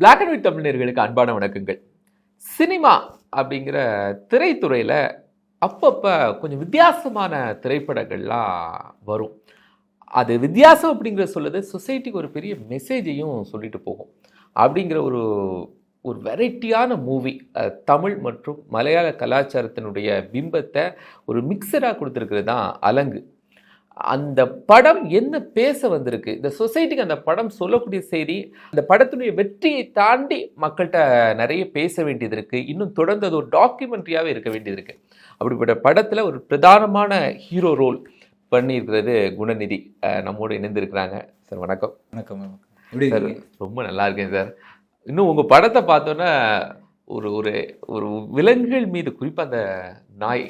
Black and white தமிழர்களுக்கு அன்பான வணக்கங்கள். சினிமா அப்படிங்கிற திரைத்துறையில் அப்பப்போ கொஞ்சம் வித்தியாசமான திரைப்படங்கள்லாம் வரும். அது வித்தியாசம் அப்படிங்கிற சொல்லுது சொசைட்டிக்கு ஒரு பெரிய மெசேஜையும் சொல்லிட்டு போகும். அப்படிங்கிற ஒரு ஒரு வெரைட்டியான மூவி தமிழ் மற்றும் மலையாள கலாச்சாரத்தினுடைய பிம்பத்தை ஒரு மிக்சராக கொடுத்துருக்கிறது தான் அலங்கு. அந்த படம் என்ன பேச வந்திருக்கு? இந்த சொசைட்டிக்கு அந்த படம் சொல்லக்கூடிய செய்தி அந்த படத்தினுடைய வெற்றியை தாண்டி மக்கள்கிட்ட நிறைய பேச வேண்டியது இருக்கு. இன்னும் தொடர்ந்து அது ஒரு டாக்குமெண்ட்ரியாகவே இருக்க வேண்டியது இருக்கு. அப்படிப்பட்ட படத்தில் ஒரு பிரதானமான ஹீரோ ரோல் பண்ணியிருக்கிறது குணநிதி. நம்மோடு இணைந்திருக்கிறாங்க. சார் வணக்கம். வணக்கம் எப்படி சார் ரொம்ப நல்லா இருக்கேன் சார். இன்னும் உங்கள் படத்தை பார்த்தோன்னா ஒரு ஒரு ஒரு விலங்குகள் மீது குறிப்பாக அந்த நாய்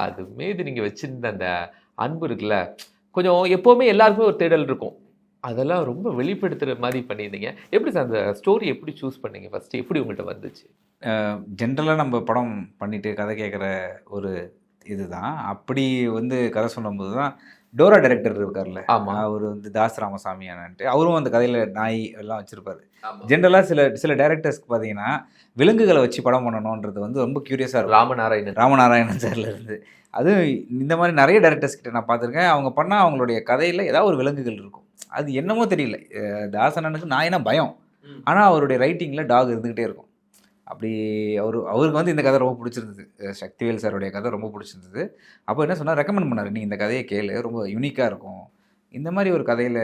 அது மீது நீங்கள் வச்சிருந்த அந்த அன்பு இருக்குல்ல. கொஞ்சம் எப்போவுமே எல்லாருக்குமே ஒரு தேடல் இருக்கும். அதெல்லாம் ரொம்ப வெளிப்படுத்துகிற மாதிரி பண்ணியிருந்தீங்க. எப்படி சார் அந்த ஸ்டோரி எப்படி சூஸ் பண்ணீங்க ஃபஸ்ட்டு எப்படி உங்கள்கிட்ட வந்துச்சு? ஜென்ரலாக நம்ம படம் பண்ணிட்டு கதை கேட்குற ஒரு இதுதான். அப்படி வந்து கதை சொல்லும்போது தான் டோரா டைரக்டர் இருக்கார்ல. ஆமாம் அவர் வந்து தாஸ் ராமசாமி அண்ணன்ட்டு. அவரும் அந்த கதையில் நாய் எல்லாம் வச்சுருப்பாரு. ஜென்ரலாக சில சில டேரக்டர்ஸ்க்கு பார்த்தீங்கன்னா விலங்குகளை வச்சு படம் பண்ணணுன்றது வந்து ரொம்ப க்யூரியஸாக இருக்கும். ராமநாராயணன். ராமநாராயணன் சார்ல இருந்து. அது இந்த மாதிரி நிறைய டேரக்டர்ஸ் கிட்ட நான் பார்த்துருக்கேன். அவங்க பண்ணால் அவங்களுடைய கதையில் ஏதாவது ஒரு விலங்குகள் இருக்கும். அது என்னமோ தெரியல. தாசனனுக்கு நாயினா பயம். ஆனால் அவருடைய ரைட்டிங்கில் டாக் இருந்துக்கிட்டே இருக்கும். அப்படி அவர் அவருக்கு வந்து இந்த கதை ரொம்ப பிடிச்சிருந்தது. சக்திவேல் சாருடைய கதை ரொம்ப பிடிச்சிருந்தது. அப்போ என்ன சொன்னார் ரெக்கமெண்ட் பண்ணார் நீ இந்த கதையை கேளு ரொம்ப யூனிக்காக இருக்கும். இந்த மாதிரி ஒரு கதையில்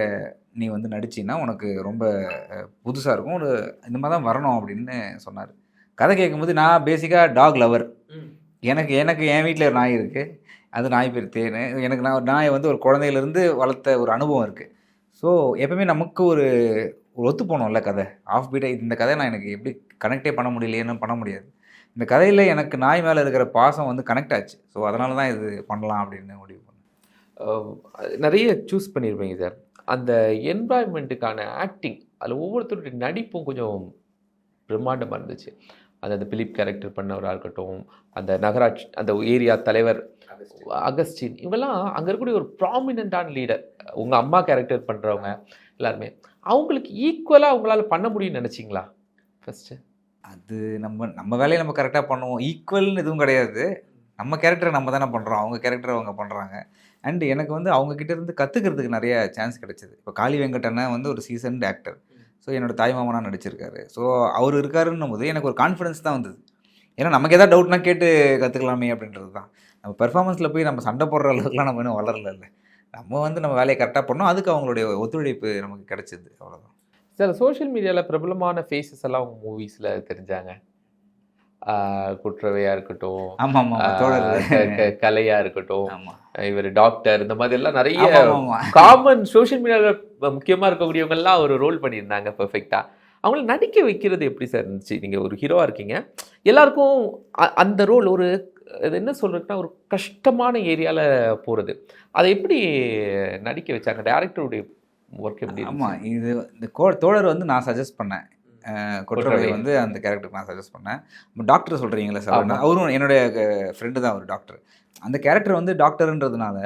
நீ வந்து நடிச்சின்னா உனக்கு ரொம்ப புதுசாக இருக்கும். ஒரு இந்த மாதிரி தான் வரணும் அப்படின்னு சொன்னார். கதை கேட்கும்போது நான் பேசிக்காக டாக் லவர் எனக்கு எனக்கு என் வீட்டில் ஒரு நாய் இருக்குது அது நாய் பேர் தேனு. எனக்கு நான் ஒரு நாயை வந்து ஒரு குழந்தையிலேருந்து வளர்த்த ஒரு அனுபவம் இருக்குது ஸோ எப்பவுமே நமக்கு ஒரு ஒரு ஒத்து போகணும்ல கதை. ஆஃப் பீட்டை இந்த கதை நான் எனக்கு எப்படி கனெக்டே பண்ண முடியலையேன்னு பண்ண முடியாது. இந்த கதையில் எனக்கு நாய் மேலே இருக்கிற பாசம் வந்து கனெக்ட் ஆச்சு. ஸோ அதனால தான் இது பண்ணலாம் அப்படின்னு முடிவு பண்ணேன். நிறைய சூஸ் பண்ணியிருப்பீங்க சார். அந்த என்வாயன்மெண்ட்டுக்கான ஆக்டிங் அதில் ஒவ்வொருத்தருடைய நடிப்பும் கொஞ்சம் பிரம்மாண்டமாக இருந்துச்சு. அது அந்த பிலிப் கேரக்டர் பண்ணவராக இருக்கட்டும் அந்த நகராட்சி அந்த ஏரியா தலைவர் அகஸ்டின். இவெல்லாம் அங்கே இருக்கக்கூடிய ஒரு ப்ராமினெண்ட்டான லீடர் உங்கள் அம்மா கேரக்டர் பண்ணுறவங்க எல்லாருமே. அவங்களுக்கு ஈக்குவலாக அவங்களால பண்ண முடியும்னு நினச்சிங்களா? ஃபஸ்ட்டு அது நம்ம நம்ம வேலையை நம்ம கரெக்டாக பண்ணுவோம். ஈக்குவல்னு எதுவும் கிடையாது. நம்ம கேரக்டரை நம்ம தானே பண்ணுறோம் அவங்க கேரக்டரை அவங்க பண்ணுறாங்க அண்ட் எனக்கு வந்து அவங்க கிட்ட இருந்து கற்றுக்கிறதுக்கு நிறைய சான்ஸ் கிடைச்சது. இப்போ காளி வெங்கடனை வந்து ஒரு சீசன்ட் ஆக்டர் ஸோ என்னோட தாய்மாமனாக நடிச்சிருக்காரு. ஸோ அவர் இருக்காருன்னும் போது எனக்கு ஒரு கான்ஃபிடன்ஸ் தான் வந்தது. ஏன்னா நமக்கு எதாவது டவுட்னா கேட்டு கற்றுக்கலாமே அப்படின்றது தான். நம்ம பெர்ஃபார்மன்ஸில் போய் நம்ம சண்டை போடுற அளவுக்குலாம் நம்ம இன்னும் வளரல நம்ம வந்து நம்ம வேலையை கரெக்டாக பண்ணோம். அதுக்கு அவங்களுடைய ஒத்துழைப்பு நமக்கு கிடைச்சது. அவ்வளோதான் சார் சோஷியல் மீடியாவில் பிரபலமான ஃபேஸஸ் எல்லாம் உங்கள் மூவிஸில் தெரிஞ்சாங்க? ஆஹ் குற்றவையாக இருக்கட்டும். கலையா இருக்கட்டும். இவர் டாக்டர் இந்த மாதிரி எல்லாம் நிறைய காமன் சோஷியல் மீடியாவில் முக்கியமா இருக்கக்கூடியவங்க எல்லாம் ஒரு ரோல் பண்ணியிருந்தாங்க பெர்ஃபெக்டா அவங்கள நடிக்க வைக்கிறது எப்படி சார் இருந்துச்சு? நீங்க ஒரு ஹீரோவா இருக்கீங்க. எல்லாருக்கும் அந்த ரோல் ஒரு அது என்ன சொல்றதுன்னா ஒரு கஷ்டமான ஏரியால போறது. அதை எப்படி நடிக்க வச்சாங்க? டேரக்டருடைய ஒர்க் எப்படி? ஆமாம் இது இந்த தோழர் வந்து நான் சஜஸ்ட் பண்ணேன். கொற்றவை. வந்து அந்த கேரக்டருக்கு நான் சஜஸ்ட் பண்ணேன். டாக்டர் சொல்கிறீங்களா சார். அவரும் என்னுடைய ஃப்ரெண்டு தான் அவர் டாக்டர் அந்த கேரக்டர் வந்து டாக்டர்ன்றதுனால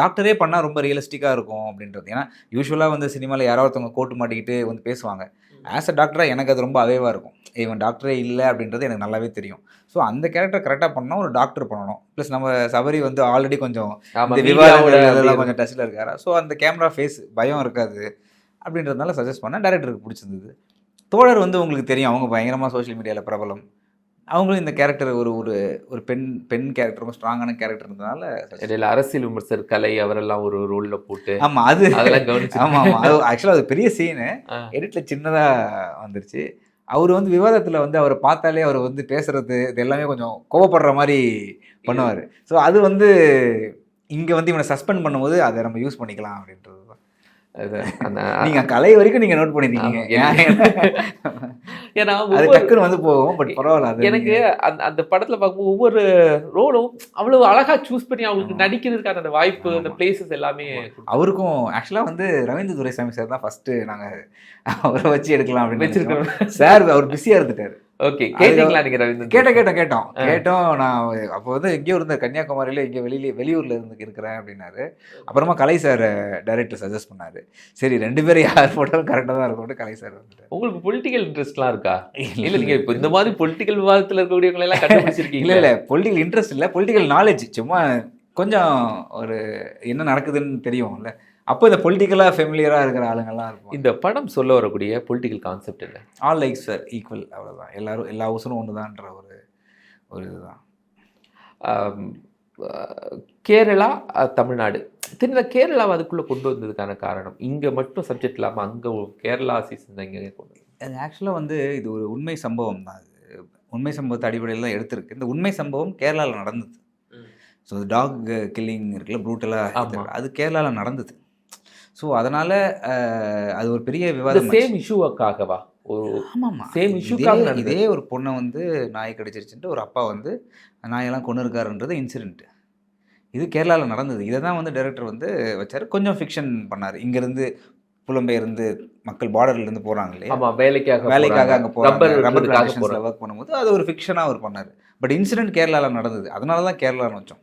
டாக்டரே பண்ணால் ரொம்ப ரியலிஸ்டிக்காக இருக்கும் அப்படின்றது. ஏன்னா யூஸ்வலாக வந்து சினிமாவில் யாராவது ஒருத்தவங்க கோட்டு மாட்டிக்கிட்டு வந்து பேசுவாங்க. ஆஸ் அ டாக்டராக எனக்கு அது ரொம்ப அவேவாக இருக்கும். இவன் டாக்டரே இல்லை அப்படின்றது எனக்கு நல்லாவே தெரியும். ஸோ அந்த கேரக்டர் கரெக்டாக பண்ணால் ஒரு டாக்டர் பண்ணணும். ப்ளஸ் நம்ம சபரி வந்து ஆல்ரெடி கொஞ்சம் விவாதங்கள் அதெல்லாம் கொஞ்சம் டச்சில் இருக்காரு? ஸோ அந்த கேமரா ஃபேஸ் பயம் இருக்காது அப்படின்றதுனால சஜஸ்ட் பண்ணேன். டேரக்டருக்கு பிடிச்சிருந்தது. தோழர் வந்து உங்களுக்கு தெரியும். அவங்க பயங்கரமாக சோஷியல் மீடியாவில் பிரபலம். அவங்களும் இந்த கேரக்டர் ஒரு ஒரு ஒரு பெண் பெண் கேரக்டர் ரொம்ப ஸ்ட்ராங்கான கேரக்டர் இருந்ததுனால இடையில அரசியல் விமர்சகர் கலை அவரெல்லாம் ஒரு ரோல்ல போட்டு ஆமாம் அது அதெல்லாம் கவனிச்சு ஆமாம் ஆமாம் அது ஆக்சுவலாக அது பெரிய சீனு. எடிட்டில் சின்னதாக வந்துருச்சு. அவர் வந்து விவாதத்தில் வந்து அவரை பார்த்தாலே அவர் வந்து பேசுறது இது எல்லாமே கொஞ்சம் கோவப்படுற மாதிரி பண்ணுவார். ஸோ அது வந்து இங்கே வந்து இவனை சஸ்பெண்ட் பண்ணும்போது அதை நம்ம யூஸ் பண்ணிக்கலாம் அப்படின்றது தான். நீங்கள் கலை வரைக்கும் நீங்கள் நோட் பண்ணிருக்கீங்க. ஏன்னா டக்குன்னு வந்து போகும் பட் பரவாயில்ல அது எனக்கு அந்த அந்த படத்துல பார்க்கும்போது ஒவ்வொரு ரோலும் அவ்வளவு அழகா சூஸ் பண்ணி அவங்களுக்கு. நடிக்கிறதுக்கான அந்த வாய்ப்பு அந்த. பிளேசஸ் எல்லாமே. அவருக்கும் ஆக்சுவலாக வந்து ரவீந்திர துரைசாமி சார் தான் ஃபஸ்ட்டு நாங்கள் அவரை வச்சு எடுக்கலாம் அப்படின்னு வச்சிருக்கோம் சார் அவர் பிஸியாக இருந்துட்டார் ஓகே கேட்டீங்களா நீங்க ரவீந்திரன் கேட்டோம் கேட்டோம் கேட்டோம். கேட்டோம் நான் அப்போ வந்து எங்கேயோ இருந்த கன்னியாகுமரியில இங்கே வெளியில வெளியூர்ல இருந்து இருக்கிறேன் அப்படின்னாரு. அப்புறமா கலை சார் டைரக்டர் சஜஸ்ட் பண்ணாரு. சரி ரெண்டு பேரும் யார் போட்டாலும் கரெக்டாக தான் இருக்கும்னு கலை சார் வந்துட்டு உங்களுக்கு பொலிட்டிக்கல் இன்ட்ரெஸ்ட்லாம் இருக்கா? இல்ல நீங்க இப்ப இந்த மாதிரி பொலிட்டிக்கல் விவாதத்துல இருக்கக்கூடியவங்களை எல்லாம் கண்டுபிடிச்சிருக்கீங்க இல்ல இல்ல பொலிட்டிக்கல் இன்ட்ரெஸ்ட் இல்ல பொலிட்டிக்கல் நாலேஜ் சும்மா கொஞ்சம் ஒரு என்ன நடக்குதுன்னு தெரியும்ல. அப்போ இந்த பொலிட்டிக்கலா ஃபெமிலியரா இருக்கிற ஆளுங்கெல்லாம் இருக்கும் இந்த படம் சொல்ல வரக்கூடிய பொலிட்டிக்கல் கான்செப்ட் என்ன? ஆல் லைக் சார் ஈக்குவல் அவ்வளவுதான். எல்லாரும் எல்லா ஹவுஸரும் ஒண்ணுதான்ற ஒரு ஒரு இதுதான். கேரளா தமிழ்நாடு. திரும்ப கேரளாவை அதுக்குள்ள கொண்டு வந்ததுக்கான காரணம்? இங்க மட்டும் சப்ஜெக்ட் இல்லாம அங்க கேரளா சீசன் தான் இங்க கொண்டு. அது ஆக்சுவலாக வந்து இது ஒரு உண்மை சம்பவம் தான். இது உண்மை சம்பவத்தை அடிப்படையில் தான் எடுத்திருக்கு. இந்த உண்மை சம்பவம் கேரளாவில் நடந்தது. ஸோ டாக் கில்லிங் இருக்குல்ல. ப்ரூட்டலாக அது கேரளாவில் நடந்தது. ஸோ அதனால அது ஒரு பெரிய விவாதம் சேம் இஷ்யூவுக்காகவா ஒரு ஆமாம்மா issue-க்காக நடந்தது. இதே ஒரு பொண்ணை வந்து நாய் கடிச்சிருச்சுன்ட்டு ஒரு அப்பா வந்து நாயெல்லாம் கொண்டு இருக்காருன்றது இன்சிடென்ட் இது கேரளாவில் நடந்தது. இதை தான் வந்து டைரக்டர் வந்து வச்சார். கொஞ்சம் ஃபிக்ஷன் பண்ணார். இங்கேருந்து புலம்பெயர்ந்து மக்கள் பார்டர்ல இருந்து போகிறாங்க இல்லையா? வேலைக்காக வேலைக்காக அங்கே போகிறாங்க ரப்பர் ஒர்க் பண்ணும்போது அது ஒரு ஃபிக்ஷனாக அவர் பண்ணார். பட் இன்சிடென்ட் கேரளாவில் நடந்தது. அதனால தான் கேரளான்னு வச்சோம்.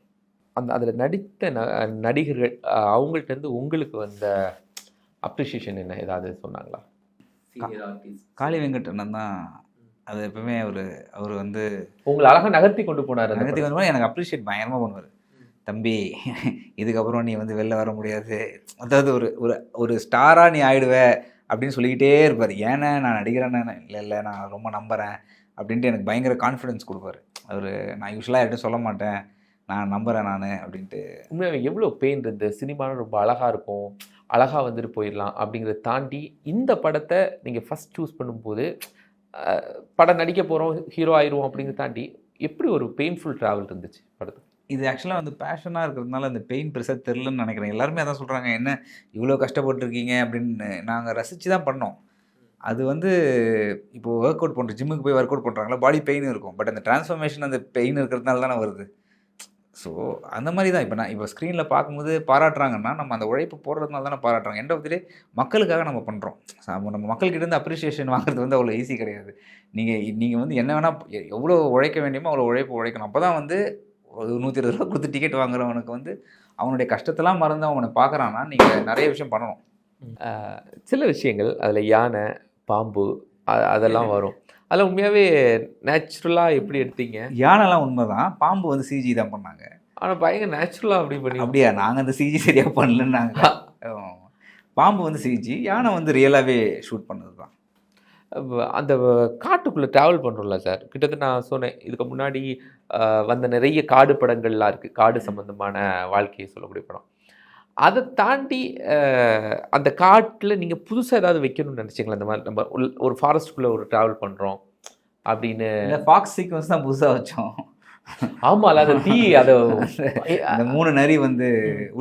அந்த அதுல நடித்த ந- நடிகர்கள் அஹ், அவங்கள்ட்ட இருந்து உங்களுக்கு வந்த அப்ரிசியேஷன் என்ன? ஏதாவது சொன்னாங்களா? காளி வெங்கடண்ணன் தான். அது எப்பவுமே அவர் அவர் வந்து உங்களை அழகா நகர்த்தி கொண்டு போனாரு நகர்த்தி படம். வந்து எனக்கு அப்ரிஷியேட் பயங்கரமாக பண்ணுவார். தம்பி இதுக்கப்புறம் நீ வந்து வெளில வர முடியாது. அதாவது ஒரு ஒரு ஒரு ஸ்டாராக நீ ஆயிடுவ அப்படின்னு சொல்லிக்கிட்டே இருப்பார். ஏன்னா நான் நடிக்கிறேன்னு இல்லை இல்லை நான் ரொம்ப நம்புகிறேன் அப்படின்ட்டு எனக்கு பயங்கர கான்ஃபிடன்ஸ் கொடுப்பாரு. அவர் நான் யூஸ்வலாக யார்ட்டும் சொல்ல மாட்டேன். நான் நம்புகிறேன் நான் அப்படின்ட்டு. உண்மையாவே எவ்வளோ பெயின் இருந்து சினிமாவில் ரொம்ப அழகா இருக்கும். அழகா வந்துட்டு போயிடலாம் அப்படிங்கிறத தாண்டி இந்த படத்தை நீங்க ஃபர்ஸ்ட் சூஸ் பண்ணும்போது படம் நடிக்க போறோம் ஹீரோ ஆயிடுவோம் அப்படிங்கிறத தாண்டி எப்படி ஒரு பெயின்ஃபுல் ட்ராவல் இருந்துச்சு படத்துக்கு? இது ஆக்சுவலாக வந்து பேஷனாக இருக்கிறதுனால அந்த பெயின் பெருசாக தெரிலன்னு நினைக்கிறேன். எல்லாருமே அதான் சொல்கிறாங்க என்ன இவ்வளோ கஷ்டப்பட்டுருக்கீங்க? அப்படின்னு நாங்கள் ரசித்து தான் பண்ணோம். அது வந்து இப்போ ஒர்க் அவுட் பண்ணுறோம் ஜிம்முக்கு போய் ஒர்க் அவுட் பண்ணுறாங்களா பாடி பெயின் இருக்கும். பட் அந்த டிரான்ஸ்ஃபர்மேஷன் அந்த பெயின் இருக்கிறதுனால தானே வருது. ஸோ அந்த மாதிரி தான் இப்போ நான் இப்போ ஸ்க்ரீனில் பார்க்கும்போது பாராட்டுறாங்கன்னா நம்ம அந்த உழைப்பு போடுறதுனால தானே பாராட்டுறாங்க. எண்ட் ஆஃப் தி டே மக்களுக்காக நம்ம பண்ணுறோம் நம்ம மக்கள்கிட்ட இருந்து அப்ரிசியேஷன் வாங்குறது வந்து அவ்வளோ ஈஸி கிடையாது. நீங்கள் நீங்கள் வந்து என்ன வேணால் எவ்வளோ உழைக்க வேண்டியமோ அவ்வளோ உழைப்பு உழைக்கணும். அப்போ தான் வந்து ஒரு நூற்றி இருபது ரூபா கொடுத்து டிக்கெட் வாங்குறவனுக்கு வந்து அவனுடைய கஷ்டத்தெல்லாம் மறந்து அவனை பார்க்குறான்னா நீங்கள் நிறைய விஷயம் பண்ணணும். சில விஷயங்கள் அதுல யானை பாம்பு அதெல்லாம் வரும். அதில் உண்மையாவே நேச்சுரலா எப்படி எடுத்தீங்க? யானைலாம் உண்மைதான். பாம்பு வந்து சிஜி தான் பண்ணாங்க. ஆனா பயங்கர நேச்சுரலா அப்படி பண்ணி அப்படியா? நாங்கள் அந்த சிஜி சரியாக பண்ணலன்னாங்க. பாம்பு வந்து சிஜி யானை வந்து ரியலாகவே ஷூட் பண்ணது தான் அந்த காட்டுக்குள்ளே ட்ராவல் பண்ணுறோம்ல சார் கிட்டத்தட்ட நான் சொன்னேன் இதுக்கு முன்னாடி வந்த நிறைய காடு படங்கள்லாம் இருக்குது காடு சம்பந்தமான வாழ்க்கையை சொல்லக்கூடிய படம். அதை தாண்டி அந்த காட்டில் நீங்கள் புதுசாக ஏதாவது வைக்கணும்னு நினச்சிங்களா? இந்த மாதிரி நம்ம ஒரு ஃபாரஸ்ட்டுக்குள்ளே ஒரு ட்ராவல் பண்ணுறோம் அப்படின்னு. ஃபாக்ஸ் சீக்வன்ஸ் தான் புதுசாக வச்சோம். ஆமாம்ல அந்த தீ அதை அந்த மூணு நரி வந்து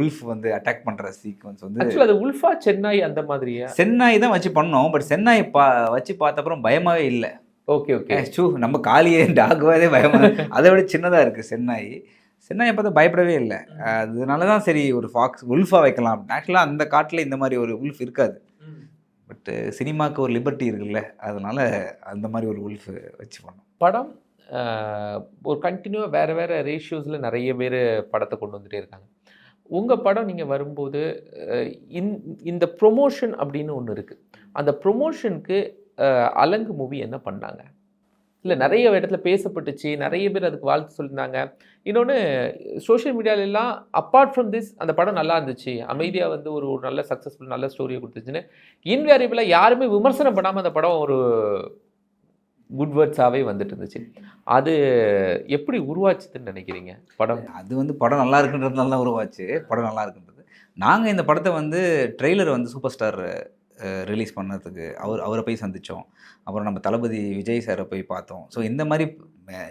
உல்ஃப் வந்து அட்டாக் பண்ணுற சீக்வன்ஸ் வந்து ஆக்சுவலாக அது உல்ஃபா சென்னை அந்த மாதிரியா? சென்னாய் தான் வச்சு பண்ணோம். பட் சென்னாய் பா வச்சு பார்த்த அப்புறம் பயமாவே இல்லை. Okay okay. சூ நம்ம காளியே டாக்வாதே பயமா அதை விட சின்னதாக இருக்குது சென்னாய். சென்னாயை பார்த்தா பயப்படவே இல்லை. அதனால தான் சரி ஒரு ஃபாக்ஸ் உல்ஃபாக வைக்கலாம். ஆக்சுவலாக அந்த காட்டில் இந்த மாதிரி ஒரு உல்ஃப் இருக்காது. பட்டு சினிமாவுக்கு ஒரு லிபர்ட்டி இருக்குல்ல அதனால அந்த மாதிரி ஒரு உல்ஃப் வச்சு பண்ணோம். படம் ஒரு கண்டினியூவாக வேறு வேறு ரேஷியோஸில் நிறைய பேர் படத்தை கொண்டு வந்துட்டே இருக்காங்க. உங்கள் படம் நீங்கள் வரும்போது இந்த- இந்த ப்ரொமோஷன் அப்படின்னு ஒன்று இருக்குது அந்த ப்ரொமோஷனுக்கு அலங்கு மூவி என்ன பண்ணாங்க? இல்லை நிறைய இடத்துல பேசப்பட்டுச்சு நிறைய பேர் அதுக்கு வாழ்த்து சொல்லியிருந்தாங்க. இன்னொன்று சோஷியல் மீடியாலெல்லாம் அப்பார்ட் ஃப்ரம் திஸ் அந்த படம் நல்லா இருந்துச்சு. அமைதியாக வந்து ஒரு ஒரு நல்ல சக்ஸஸ்ஃபுல் நல்ல ஸ்டோரியை கொடுத்துச்சுன்னு இன்வேரியபிளாக யாருமே விமர்சனம் பண்ணாமல் அந்த படம் ஒரு குட் வேர்ட்ஸாகவே வந்துட்டு இருந்துச்சு. அது எப்படி உருவாச்சுதுன்னு நினைக்கிறீங்க? படம்? அது வந்து படம் நல்லா இருக்குன்றதுனால தான் உருவாச்சு. படம் நல்லா இருக்குன்றது. நாங்கள் இந்த படத்தை வந்து ட்ரெய்லர் வந்து சூப்பர் ஸ்டார் ரிலீஸ் பண்ணதுக்கு அவர் அவரை போய் சந்தித்தோம் அப்புறம் நம்ம தளபதி விஜய் சாரை போய் பார்த்தோம். ஸோ இந்த மாதிரி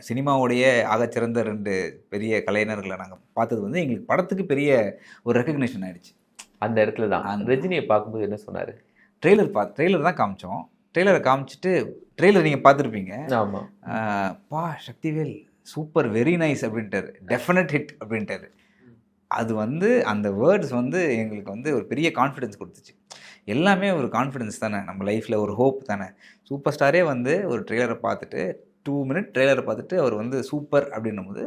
சினிமாவுடைய ஆகச்சிறந்த ரெண்டு பெரிய கலைஞர்களை நாங்கள் பார்த்தது வந்து எங்களுக்கு படத்துக்கு பெரிய ஒரு ரெக்கக்னிஷன் ஆயிடுச்சு. அந்த இடத்துல தான். ரஜினியை பார்க்கும்போது என்ன சொன்னார்? ட்ரெய்லர் பா ட்ரெய்லர் தான் காமிச்சோம். ட்ரெய்லரை காமிச்சிட்டு ட்ரெய்லர் நீங்கள் பார்த்துருப்பீங்க. ஆமாம் பா சக்திவேல் சூப்பர் வெரி நைஸ் அப்படின்ட்டாரு. டெஃபினட் ஹிட் அப்படின்ட்டாரு. அது வந்து அந்த வேர்ட்ஸ் வந்து எங்களுக்கு வந்து ஒரு பெரிய கான்ஃபிடென்ஸ் கொடுத்துச்சு. எல்லாமே ஒரு கான்ஃபிடென்ஸ் தானே. நம்ம லைஃப்பில் ஒரு ஹோப் தானே. சூப்பர் ஸ்டாரே வந்து ஒரு ட்ரெய்லரை பார்த்துட்டு டூ மினிட் ட்ரெய்லரை பார்த்துட்டு அவர் வந்து சூப்பர் அப்படின்னும் போது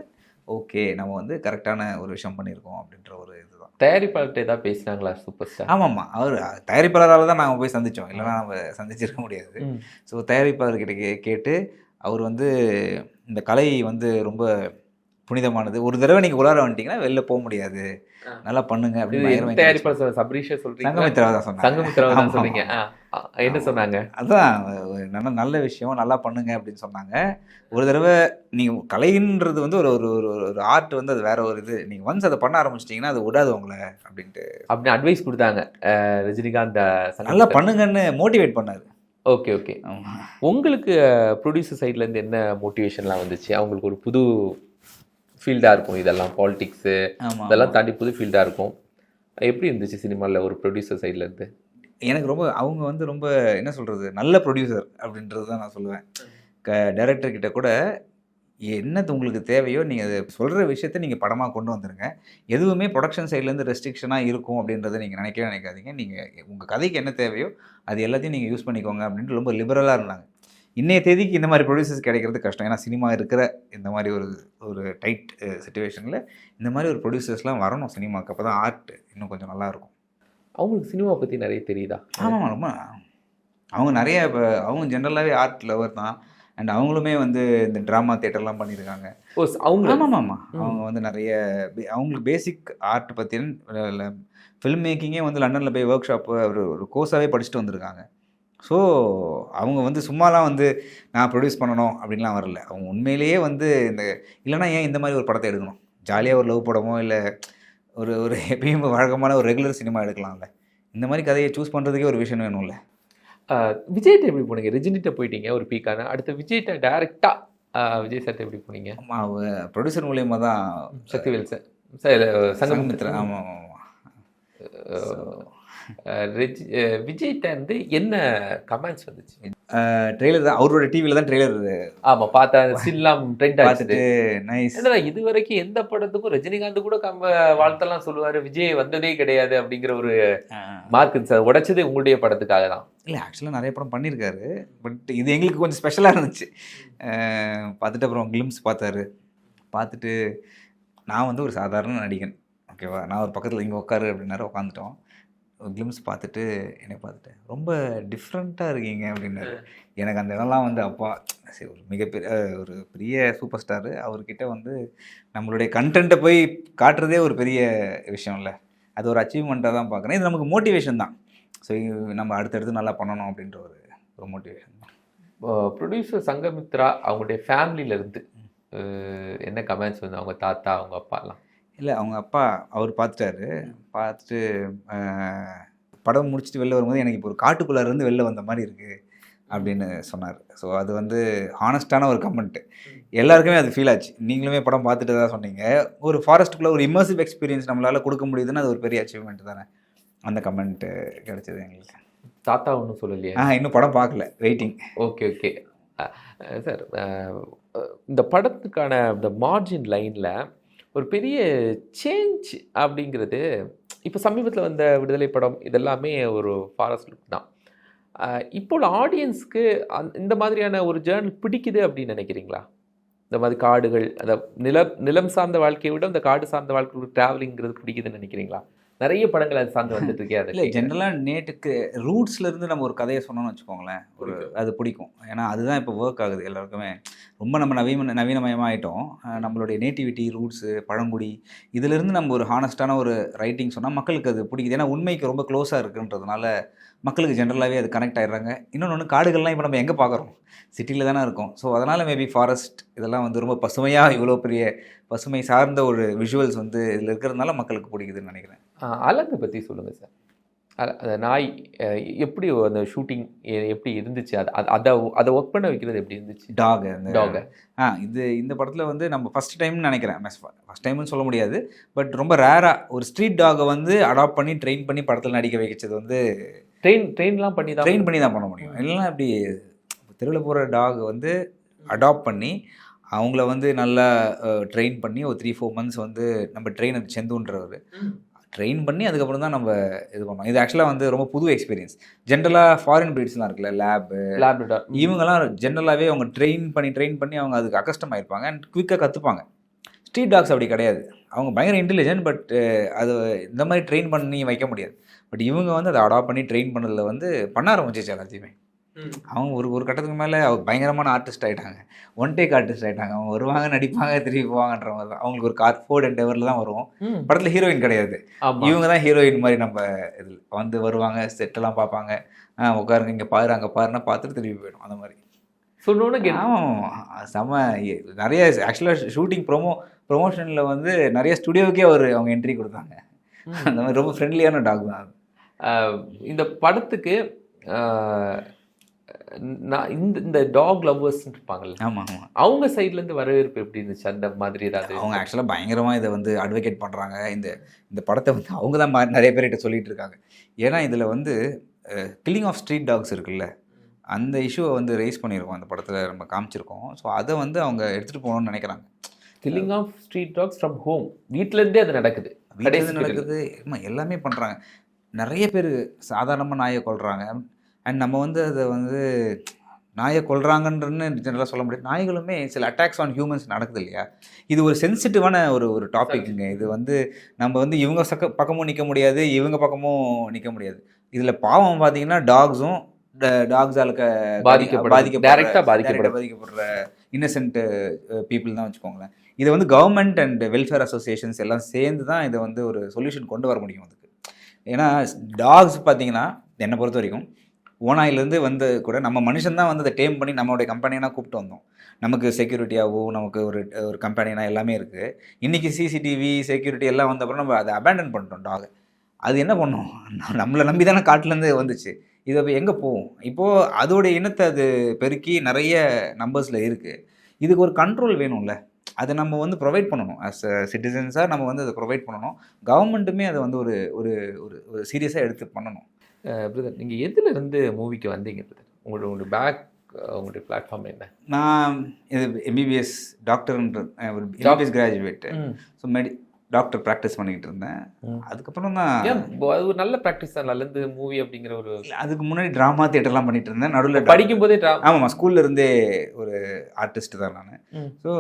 ஓகே நம்ம வந்து கரெக்டான ஒரு விஷயம் பண்ணியிருக்கோம் அப்படின்ற ஒரு இதுதான். தயாரிப்பாளர்கிட்ட ஏதாவது பேசினாங்களா சூப்பர் ஸ்டார் ஆமாம்மா. அவர் தயாரிப்பாளரால் தான் நாங்கள் போய் சந்தித்தோம் இல்லைன்னா நம்ம சந்திச்சிருக்க முடியாது. ஸோ தயாரிப்பாளர்கிட்ட கே கேட்டு அவர் வந்து இந்த கலை வந்து ரொம்ப புனிதமானது. ஒரு தடவை நீங்கள் உலார வந்துட்டீங்கன்னா வெளில போக முடியாது. நல்லா பண்ணுங்க அப்படின்னு தயாரிப்பாளர் சப்ரீஷா சொல்றீங்க. சங்கமித்ரா தான் சொன்னாங்க. சங்கமித்ரா தான் என்ன சொன்னாங்க? அதான் நல்ல நல்ல விஷயம் நல்லா பண்ணுங்க அப்படின்னு சொன்னாங்க. ஒரு தடவை நீங்கள் கலைன்றது வந்து ஒரு ஒரு ஒரு ஒரு ஆர்ட் வந்து அது வேற ஒரு இது. நீங்கள் ஒன்ஸ் அதை பண்ண ஆரம்பிச்சிட்டிங்கன்னா அது விடாது உங்களை அப்படின்ட்டு. அப்படின்னு அட்வைஸ் கொடுத்தாங்க. ரஜினிகாந்த் நல்லா பண்ணுங்கன்னு மோட்டிவேட் பண்ணாரு. Okay okay. உங்களுக்கு ப்ரொடியூசர் சைட்ல இருந்து என்ன மோட்டிவேஷன்லாம் வந்துச்சு? அவங்களுக்கு ஒரு புது ஃபீல்டா இருக்கும். இதெல்லாம் பாலிடிக்ஸு ஆமா இதெல்லாம் தாண்டி புது ஃபீல்டா இருக்கும். எப்படி இருந்துச்சு சினிமாவில் ஒரு ப்ரொடியூசர் சைட்ல இருந்து? எனக்கு ரொம்ப அவங்க வந்து ரொம்ப என்ன சொல்கிறது நல்ல ப்ரொடியூசர் அப்படின்றது தான் நான் சொல்லுவேன். க டைரக்டர் கிட்ட கூட என்னது உங்களுக்கு தேவையோ நீங்கள் அதை சொல்கிற விஷயத்த நீங்கள் படமாக கொண்டு வந்துருங்க. எதுவுமே ப்ரொடக்ஷன் சைட்லேருந்து ரெஸ்ட்ரிக்ஷனாக இருக்கும் அப்படின்றத நீங்கள் நினைக்கவே நினைக்காதீங்க. நீங்கள் உங்கள் கதைக்கு என்ன தேவையோ அது எல்லாத்தையும் நீங்கள் யூஸ் பண்ணிக்கோங்க அப்படின்ட்டு ரொம்ப லிபரலாக இருந்தாங்க. இன்றைய தேதிக்கு இந்த மாதிரி ப்ரொடியூசர்ஸ் கிடைக்கிறது கஷ்டம். ஏன்னா சினிமா இருக்கிற இந்த மாதிரி ஒரு ஒரு டைட் சுச்சுவேஷனில் இந்த மாதிரி ஒரு ப்ரொடியூசர்ஸ்லாம் வரணும் சினிமாவுக்கு அப்போ தான் ஆர்ட் இன்னும் கொஞ்சம் நல்லாயிருக்கும் அவங்களுக்கு சினிமா பத்தி நிறைய தெரியுதா? ஆமாம் ரொம்ப. அவங்க நிறைய இப்போ அவங்க ஜென்ரலாகவே ஆர்ட் லவர் தான். அண்ட் அவங்களுமே வந்து இந்த ட்ராமா தேட்டர்லாம் பண்ணியிருக்காங்க. ஓ அவங்க ஆமாம் ஆமாம் அவங்க வந்து நிறைய பே- அவங்களுக்கு பேசிக் ஆர்ட் பற்றின ஃபில்ம் மேக்கிங்கே வந்து லண்டனில் போய் ஒர்க் ஷாப்பு ஒரு ஒரு கோர்ஸாகவே படிச்சுட்டு வந்திருக்காங்க. ஸோ அவங்க வந்து சும்மாலாம் வந்து நான் ப்ரொடியூஸ் பண்ணணும் அப்படின்லாம் வரல. அவங்க உண்மையிலேயே வந்து இந்த இல்லைன்னா ஏன் இந்த மாதிரி ஒரு படத்தை எடுக்கணும்? ஜாலியாக ஒரு லவ் படமோ இல்லை ஒரு ஒரு எப்பயும் வழக்கமான ஒரு ரெகுலர் சினிமா எடுக்கலாம்ல. இந்த மாதிரி கதையை சூஸ் பண்ணுறதுக்கே ஒரு விஷயம் வேணும்ல. விஜய்கிட்ட எப்படி போனீங்க? ரஜினிகிட்ட போயிட்டீங்க ஒரு பீக்கான. அடுத்து விஜய்கிட்ட டைரக்டா விஜய் சார்ட்ட எப்படி போனீங்க? ப்ரொடியூசர் மூலியமாக தான் சக்திவேல் சார். சார் சங்கமித்ரா. சங்கமித்ரா. ஆமாம் ஆமாம் விஜய்கிட்ட இருந்து என்ன கமெண்ட்ஸ் வந்துச்சு? ட்ரெய்லர் தான் அவரோட டிவியில் தான் ட்ரெய்லர் ஆமா பார்த்தா சில்லாம் ட்ரெண்ட் ஆச்சுது நைஸ் என்னடா இது வரைக்கும் எந்த படத்துக்கும் ரஜினிகாந்த் கூட கம்ப வாழ்த்தெல்லாம் சொல்லுவாரு விஜய் வந்ததே கிடையாது அப்படிங்கிற ஒரு மார்க் சார் உடைச்சது உங்களுடைய படத்துக்காக தான். இல்லை ஆக்சுவலாக நிறைய படம் பண்ணியிருக்காரு பட் இது எங்களுக்கு கொஞ்சம் ஸ்பெஷலாக இருந்துச்சு. பார்த்துட்டு அப்புறம் கிளிம்ஸ் பார்த்தாரு. பார்த்துட்டு நான் வந்து ஒரு சாதாரண நடிகன் ஓகேவா நான் ஒரு பக்கத்தில் இங்கே உட்காரு அப்படின்னாரு உட்காந்துட்டோம் கிளிம்ஸ் பார்த்துட்டு என்னை பார்த்துட்டு ரொம்ப டிஃப்ரெண்ட்டாக இருக்கீங்க அப்படின்னாரு. எனக்கு அந்த இதெல்லாம் வந்து அப்பா சரி ஒரு மிகப்பெரிய ஒரு பெரிய சூப்பர் ஸ்டாரு அவர்கிட்ட வந்து நம்மளுடைய கண்டென்ட்டை போய் காட்டுறதே ஒரு பெரிய விஷயம் இல்லை அது ஒரு அச்சீவ்மெண்ட்டாக தான் பார்க்குறேன். இது நமக்கு மோட்டிவேஷன் தான். ஸோ நம்ம அடுத்தடுத்து நல்லா பண்ணணும் அப்படின்ற ஒரு ஒரு மோட்டிவேஷன் தான். ப்ரொடியூசர் சங்கமித்ரா அவங்களுடைய ஃபேமிலியில இருந்து அஹ், என்ன கமெண்ட்ஸ் வந்து அவங்க தாத்தா அவங்க அப்பா எல்லாம் இல்லை அவங்க அப்பா அவர் பார்த்துட்டாரு பார்த்துட்டு படம் முடிச்சுட்டு வெளில வரும்போது எனக்கு இப்போ ஒரு காட்டுக்குள்ளார இருந்து வெளில வந்த மாதிரி இருக்குது அப்படின்னு சொன்னார். ஸோ அது வந்து ஹானஸ்டான ஒரு கமெண்ட்டு எல்லாருக்குமே அது ஃபீல் ஆச்சு. நீங்களுமே படம் பார்த்துட்டு தான் சொன்னீங்க. ஒரு ஃபாரஸ்ட்டுக்குள்ளே ஒரு இம்மர்சிவ் எக்ஸ்பீரியன்ஸ் நம்மளால் கொடுக்க முடியுதுன்னா அது ஒரு பெரிய அச்சீவ்மெண்ட் தானே? அந்த கமெண்ட்டு கிடைச்சது எங்களுக்கு. தாத்தா ஒன்றும் சொல்லலையே? ஆ இன்னும் படம் பார்க்கல வெயிட்டிங் ஓகே ஓகே சார் இந்த படத்துக்கான இந்த மார்ஜின் லைனில் ஒரு பெரிய சேஞ்ச் அப்படிங்கிறது இப்போ சமீபத்தில் வந்த விடுதலை படம் இதெல்லாமே ஒரு ஃபாரஸ்ட் லுக் தான். இப்போ உள்ள ஆடியன்ஸ்க்கு அந் இந்த மாதிரியான ஒரு ஜேர்னல் பிடிக்குது அப்படின்னு நினைக்கிறீங்களா? இந்த மாதிரி காடுகள் அந்த நில நிலம் சார்ந்த வாழ்க்கையை விட அந்த காடு சார்ந்த வாழ்க்கை ட்ராவலிங்கிறது பிடிக்குதுன்னு நினைக்கிறீங்களா? நிறைய படங்கள் அது சார்ந்து வந்துட்டு இருக்கே இல்லை. ஜென்ரலாக நேட்டுக்கு ரூட்ஸ்ல இருந்து நம்ம ஒரு கதையை சொன்னோம்னு வச்சுக்கோங்களேன் ஒரு அது பிடிக்கும். ஏன்னா அதுதான் இப்போ ஒர்க் ஆகுது எல்லாருக்குமே. ரொம்ப நம்ம நவீன நவீனமயமாக ஆகிட்டோம் நம்மளுடைய நேட்டிவிட்டி ரூட்ஸு பழங்குடி இதிலிருந்து நம்ம ஒரு ஹானஸ்டான ஒரு ரைட்டிங் சொன்னால் மக்களுக்கு அது பிடிக்குது. ஏன்னா உண்மைக்கு ரொம்ப க்ளோஸாக இருக்குன்றதுனால மக்களுக்கு ஜென்ரலாகவே அது கனெக்ட் ஆயிடுறாங்க. இன்னொன்று ஒன்று காடுகள்லாம் இப்போ நம்ம எங்கே பார்க்குறோம் சிட்டியில் தானே இருக்கோம். ஸோ அதனால் மேபி ஃபாரஸ்ட் இதெல்லாம் வந்து ரொம்ப பசுமையாக இவ்வளோ பெரிய பசுமை சார்ந்த ஒரு விஷுவல்ஸ் வந்து இதில் இருக்கிறதுனால மக்களுக்கு பிடிக்குதுன்னு நினைக்கிறேன். அலங்கை பற்றி சொல்லுங்கள் சார் அந்த நாய் எப்படி அந்த ஷூட்டிங் எப்படி இருந்துச்சு? அது அது- அதை அதை ஒர்க் பண்ண வைக்கிறது எப்படி இருந்துச்சு? டாக் அந்த டாக் ஆ இது இந்த படத்தில் வந்து நம்ம ஃபஸ்ட் டைம்னு நினைக்கிறேன். ஃபஸ்ட் டைம்னு சொல்ல முடியாது. பட் ரொம்ப ரேராக ஒரு ஸ்ட்ரீட் டாகை வந்து அடாப்ட் பண்ணி ட்ரெயின் பண்ணி படத்தில் நடிக்க வைக்கிறது வந்து ட்ரெயின் ட்ரெயின்லாம் பண்ணி தான் ட்ரெயின் பண்ணி தான் பண்ண முடியும். இல்லைன்னா இப்படி தெருவில் போகிற டாக் வந்து அடாப்ட் பண்ணி அவங்கள வந்து நல்லா ட்ரெயின் பண்ணி ஒரு த்ரீ ஃபோர் மந்த்ஸ் வந்து நம்ம ட்ரெயினர் செந்துன்றவர். ட்ரெயின் பண்ணி அதுக்கப்புறம் தான் நம்ம இது பண்ணோம். இது ஆக்சுவலாக வந்து ரொம்ப புது எக்ஸ்பீரியன்ஸ் ஜென்ரலாக ஃபாரின் பிரீட்ஸ்லாம் இருக்குல்ல லேபு லேப்ரடார் இவங்கெல்லாம் ஜென்ரலாகவே அவங்க ட்ரெயின் பண்ணி ட்ரெயின் பண்ணி அவங்க அதுக்கு அக்கஸ்டம் ஆயிருப்பாங்க அண்ட் குயிக்காக கற்றுப்பாங்க ஸ்ட்ரீட் டாக்ஸ் அப்படி கிடையாது. அவங்க பயங்கர இன்டெலிஜென்ட் பட் அது இந்த மாதிரி ட்ரெயின் பண்ணி வைக்க முடியாது. பட் இவங்க வந்து அதை அடாப்ட் பண்ணி ட்ரெயின் பண்ணதில் வந்து பண்ண ஆரம்பிச்சிச்சு எல்லாத்தையுமே. அவங்க ஒரு ஒரு கட்டத்துக்கு மேலே அவங்க பயங்கரமான ஆர்டிஸ்ட் ஆகிட்டாங்க ஒன் டேக் ஆர்டிஸ்ட் ஆகிட்டாங்க அவங்க வருவாங்க நடிப்பாங்க திருப்பி போவாங்கன்ற மாதிரி தான். அவங்களுக்கு ஒரு கார் ஃபோர்ட் அண்ட் டெவரில் தான் வருவோம் படத்தில் ஹீரோயின் கிடையாது. இவங்க தான் ஹீரோயின் மாதிரி நம்ம இதில் வந்து வருவாங்க செட்டெல்லாம் பார்ப்பாங்க. உட்காருங்க இங்கே பாரு அங்கே பாருன்னா பார்த்துட்டு திருப்பி போயிடும். அந்த மாதிரி. சொன்னோன்னு ஆமாம் செம நிறைய ஆக்சுவலாக ஷூட்டிங் ப்ரோமோ ப்ரொமோஷனில் வந்து நிறைய ஸ்டுடியோவுக்கே ஒரு அவங்க என்ட்ரி கொடுத்தாங்க. அந்த மாதிரி ரொம்ப ஃப்ரெண்ட்லியான டாக் தான் இந்த படத்துக்கு நான் இந்த இந்த டாக் லவ்வர்ஸ் இருப்பாங்கல்ல. ஆமாம் ஆமாம் அவங்க சைடுல இருந்து வரவேற்பு எப்படி இருந்துச்சு? அந்த மாதிரி ஏதாவது? அவங்க ஆக்சுவலாக பயங்கரமாக இதை வந்து அட்வொகேட் பண்ணுறாங்க இந்த இந்த படத்தை வந்து அவங்க தான் நிறைய பேர்கிட்ட சொல்லிட்டு இருக்காங்க. ஏன்னா இதில் வந்து கில்லிங் ஆஃப் ஸ்ட்ரீட் டாக்ஸ் இருக்குல்ல. அந்த இஷ்யூவை வந்து ரைஸ் பண்ணியிருக்கோம். அந்த படத்தில் நம்ம காமிச்சிருக்கோம். ஸோ அதை வந்து அவங்க எடுத்துகிட்டு போகணும்னு நினைக்கிறாங்க. Killing of street dogs from home வீட்ல இருந்தே அது நடக்குது. வீட்டில் கடைசி நடக்குது. எல்லாமே பண்ணுறாங்க நிறைய பேர் சாதாரணமாக நாயை கொல்றாங்க. அண்ட் நம்ம வந்து அதை வந்து நாயை கொல்றாங்கன்றன்னு ஜெனரலாக சொல்ல முடியாது. நாய்களுமே சில அட்டாக்ஸ் ஆன் ஹியூமன்ஸ் நடக்குது இல்லையா? இது ஒரு சென்சிட்டிவான ஒரு ஒரு டாபிக்ங்க இது வந்து நம்ம வந்து இவங்க சக்க பக்கமும் நிற்க முடியாது இவங்க பக்கமும் நிற்க முடியாது. இதில் பாவம் பார்த்தீங்கன்னா டாக்ஸும் டாக்ஸால் பாதிக்கப்படுது. Direct ஆ பாதிக்கப்படுது. பாதிக்கப்படுற இன்னசென்ட் பீப்புள் தான் வச்சுக்கோங்களேன். இதை வந்து கவர்மெண்ட் அண்ட் வெல்ஃபேர் அசோசியேஷன்ஸ் எல்லாம் சேர்ந்து தான் இதை வந்து ஒரு சொல்யூஷன் கொண்டு வர முடியும் அதுக்கு. ஏன்னா டாக்ஸ் பார்த்தீங்கன்னா என்னை பொறுத்த வரைக்கும் ஓனாயிலேருந்து வந்து கூட நம்ம மனுஷன் தான் வந்து அதை டேம் பண்ணி நம்மளுடைய கம்பெனினா கூப்பிட்டு வந்தோம். நமக்கு செக்யூரிட்டியாகவும் நமக்கு ஒரு ஒரு கம்பெனினா எல்லாமே இருக்குது இன்றைக்கி சிசிடிவி செக்யூரிட்டி எல்லாம் வந்த அப்புறம் நம்ம அதை அபேண்டன் பண்ணிட்டோம் டாக் அது என்ன பண்ணும்? நம்மளை நம்பி தானே காட்டுலேருந்து வந்துச்சு. இது அப்போ எங்கே போகும்? இப்போது அதோடைய இனத்தை அது பெருக்கி நிறைய நம்பர்ஸில் இருக்குது இதுக்கு ஒரு கண்ட்ரோல் வேணும்ல. அதை நம்ம வந்து ப்ரொவைட் பண்ணணும். அஸ் அ சிட்டிசன்ஸாக நம்ம வந்து அதை ப்ரொவைட் பண்ணணும். கவர்மெண்ட்டுமே அதை வந்து ஒரு ஒரு ஒரு ஒரு சீரியஸாக எடுத்து பண்ணணும். பிரதர் நீங்க எதுல இருந்து மூவிக்கு வந்தீங்க பிரதர் உங்களோட உங்களோட பேக் உங்களுடைய பிளாட்ஃபார்ம் என்ன? நான் இது எம்பிபிஎஸ் டாக்டர்ன்ற எம்பிபிஎஸ் கிராஜுவேட்டு. ஸோ மெடி டாக்டர் ப்ராக்டிஸ் பண்ணிக்கிட்டு இருந்தேன். அதுக்கப்புறம் தான் அது ஒரு நல்ல ப்ராக்டிஸ் தான் நல்லது மூவி அப்படிங்கிற ஒரு அதுக்கு முன்னாடி ட்ராமா தியேட்டர்லாம் பண்ணிட்டு இருந்தேன். நடுவில் படிக்கும் போதே ஆமாம்மா ஸ்கூல்ல இருந்தே ஒரு ஆர்டிஸ்ட் தான் நான். ஸோ